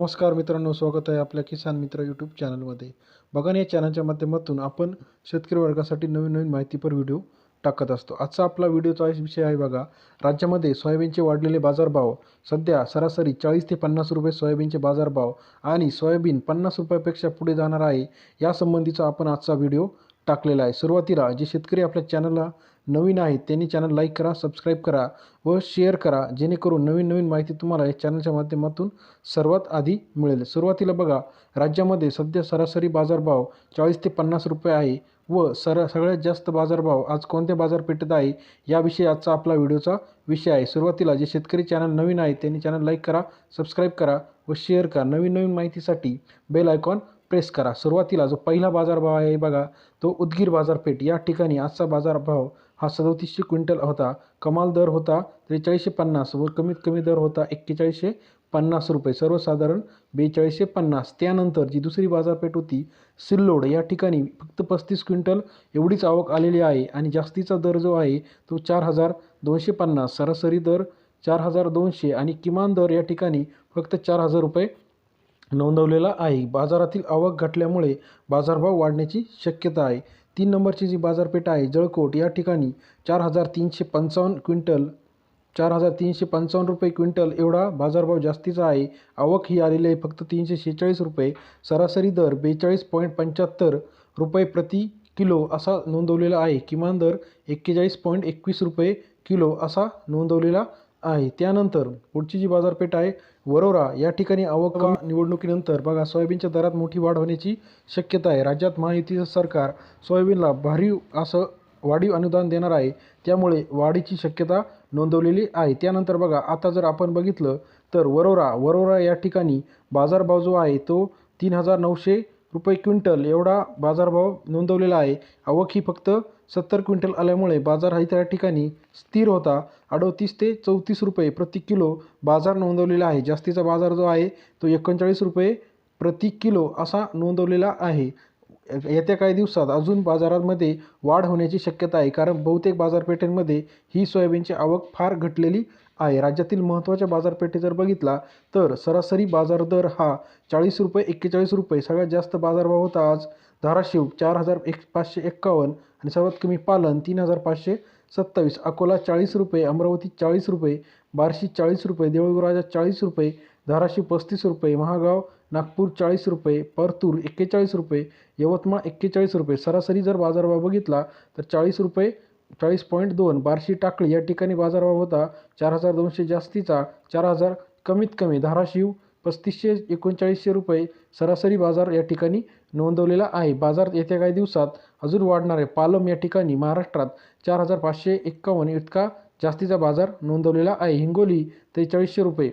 नमस्कार मित्रांनो स्वागत आहे आपल्या किसान मित्र यूट्यूब चॅनलमध्ये बघा या चॅनलच्या माध्यमातून आपण शेतकरी वर्गासाठी नवीन नवीन माहितीपर व्हिडिओ टाकत असतो. आजचा आपला व्हिडिओचा विषय आहे बघा राज्यामध्ये सोयाबीनचे वाढलेले बाजारभाव सध्या सरासरी चाळीस ते पन्नास रुपये सोयाबीनचे बाजारभाव आणि सोयाबीन पन्नास रुपयापेक्षा पुढे जाणार आहे यासंबंधीचा आपण आजचा व्हिडिओ टाकलेला आहे. सुरुवातीला जे शेतकरी आपल्या चॅनलला नवीन आहेत त्यांनी चॅनल लाईक करा सबस्क्राईब करा व शेअर करा जेणेकरून नवीन नवीन माहिती तुम्हाला या चॅनलच्या माध्यमातून सर्वात आधी मिळेल. सुरुवातीला बघा राज्यामध्ये सध्या सरासरी बाजारभाव चाळीस ते पन्नास रुपये आहे व सर सगळ्यात जास्त बाजारभाव आज कोणत्या बाजारपेठेत आहे याविषयी आजचा आपला व्हिडिओचा विषय आहे. सुरुवातीला जे शेतकरी चॅनल नवीन आहे त्यांनी चॅनल लाईक करा सबस्क्राईब करा व शेअर करा. नवीन नवीन माहितीसाठी बेल आयकॉन प्रेस करा. सुरुवातीला जो पहिला बाजारभाव आहे बघा तो उदगीर बाजारपेठ. या ठिकाणी आजचा बाजारभाव हा सदोतीसशे क्विंटल होता. कमाल दर होता त्रेचाळीसशे पन्नास व कमीत कमी दर होता एक्केचाळीसशे पन्नास रुपये. सर्वसाधारण बेचाळीसशे पन्नास. त्यानंतर जी दुसरी बाजारपेठ होती सिल्लोड. या ठिकाणी फक्त पस्तीस क्विंटल एवढीच आवक आलेली आहे आणि जास्तीचा दर जो आहे तो चार हजार दोनशे पन्नास. सरासरी दर चार हजार दोनशे आणि किमान दर या ठिकाणी फक्त चार हजार रुपये नोंदवलेला आहे. बाजारातील आवक घटल्यामुळे बाजारभाव वाढण्याची शक्यता आहे. तीन नंबरची जी बाजारपेठ आहे जळकोट या ठिकाणी चार हजार तीनशे पंचावन्न क्विंटल चार हजार तीनशे पंचावन्न रुपये क्विंटल एवढा बाजारभाव जास्तीचा आहे. आवक ही आलेली आहे फक्त तीनशे शेहेचाळीस रुपये. सरासरी दर बेचाळीस पॉईंट पंच्याहत्तर रुपये प्रति किलो असा नोंदवलेला आहे. किमान दर एक्केचाळीस पॉईंट एकवीस रुपये किलो असा नोंदवलेला आहे. त्यानंतर पुढची जी बाजारपेठ आहे वरोरा या ठिकाणी आवक निवडणुकीनंतर बघा सोयाबीनच्या दरात मोठी वाढ होण्याची शक्यता आहे. राज्यात महायुतीचं सरकार सोयाबीनला भरीव असं वाढीव अनुदान देणार आहे. त्यामुळे वाढीची शक्यता नोंदवलेली आहे. त्यानंतर बघा आता जर आपण बघितलं तर वरोरा वरोरा या ठिकाणी बाजारभाव जो आहे तो तीन हजार नऊशे रुपये क्विंटल एवढा बाजारभाव नोंदवलेला आहे. आवक ही फक्त सत्तर क्विंटल आल्यामुळे बाजार हा त्या ठिकाणी स्थिर होता. अडोतीस ते चौतीस रुपये प्रति किलो बाजार नोंदवलेला आहे. जास्तीचा बाजार जो आहे तो एकोणचाळीस रुपये प्रति किलो असा नोंदवलेला आहे. येत्या काही दिवसात अजून बाजारामध्ये वाढ होण्याची शक्यता आहे. कारण बहुतेक बाजारपेठांमध्ये ही सोयाबीनची आवक फार घटलेली आहे. राज्यातील महत्त्वाच्या बाजारपेठे जर बघितला तर सरासरी बाजार दर हा चाळीस रुपये एक्केचाळीस रुपये सगळ्यात जास्त बाजारभाव होता आज धाराशिव चार हजार एक पाचशे एक्कावन्न आणि सर्वात कमी पालन तीन हजार पाचशे सत्तावीस. अकोला चाळीस रुपये अमरावती चाळीस रुपये बार्शी चाळीस रुपये देऊळराजा चाळीस रुपये धाराशिव पस्तीस रुपये महागाव नागपूर चाळीस रुपये परतूर एक्केचाळीस रुपये यवतमाळ एक्केचाळीस रुपये. सरासरी जर बाजारभाव बघितला तर चाळीस रुपये चाळीस पॉईंट दोन बार्शी टाकळी या ठिकाणी बाजारभाव होता. चार हजार दोनशे जास्तीचा चार हजार कमीत कमी धाराशिव पस्तीसशे एकोणचाळीसशे रुपये सरासरी बाजार या ठिकाणी नोंदवलेला आहे. बाजार येत्या काही दिवसात अजून वाढणार आहे. पालम या ठिकाणी महाराष्ट्रात चार हजार पाचशे एक्कावन्न इतका जास्तीचा बाजार नोंदवलेला आहे. हिंगोली त्रेचाळीसशे रुपये.